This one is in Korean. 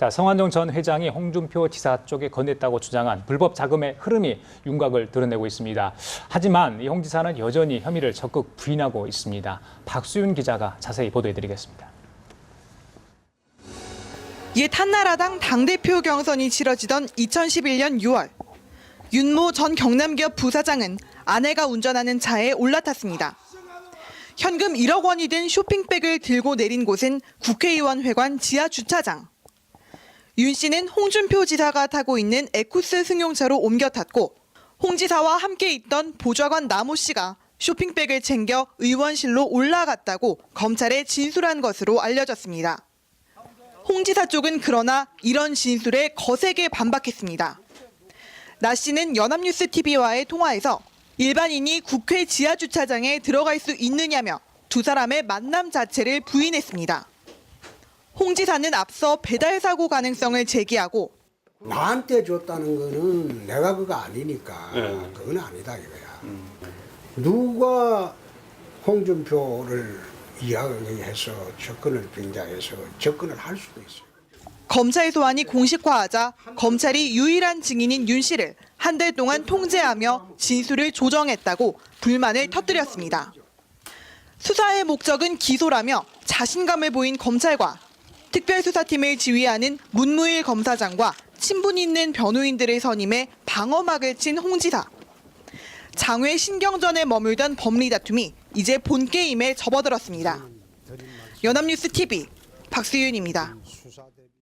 자, 성완종 전 회장이 홍준표 지사 쪽에 건넸다고 주장한 불법 자금의 흐름이 윤곽을 드러내고 있습니다. 하지만 이홍 지사는 여전히 혐의를 적극 부인하고 있습니다. 박수윤 기자가 자세히 보도해드리겠습니다. 옛 한나라당 당대표 경선이 치러지던 2011년 6월 윤모 전 경남기업 부사장은 아내가 운전하는 차에 올라탔습니다. 현금 1억 원이 된 쇼핑백을 들고 내린 곳은 국회의원 회관 지하 주차장. 윤 씨는 홍준표 지사가 타고 있는 에쿠스 승용차로 옮겨 탔고 홍 지사와 함께 있던 보좌관 남호 씨가 쇼핑백을 챙겨 의원실로 올라갔다고 검찰에 진술한 것으로 알려졌습니다. 홍 지사 쪽은 그러나 이런 진술에 거세게 반박했습니다. 나 씨는 연합뉴스 TV와의 통화에서 일반인이 국회 지하 주차장에 들어갈 수 있느냐며 두 사람의 만남 자체를 부인했습니다. 홍 지사는 앞서 배달 사고 가능성을 제기하고 나한테 줬다는 거는 내가 그거 아니니까 그건 아니다 이거야. 누가 홍준표를 이야기해서 접근을 빙자해서 접근을 할 수도 있어요. 검찰 소환이 공식화하자 검찰이 유일한 증인인 윤 씨를 한 달 동안 통제하며 진술을 조정했다고 불만을 터뜨렸습니다. 수사의 목적은 기소라며 자신감을 보인 검찰과 특별수사팀을 지휘하는 문무일 검사장과 친분 있는 변호인들을 선임해 방어막을 친 홍 지사. 장외 신경전에 머물던 법리 다툼이 이제 본 게임에 접어들었습니다. 연합뉴스 TV 박수윤입니다.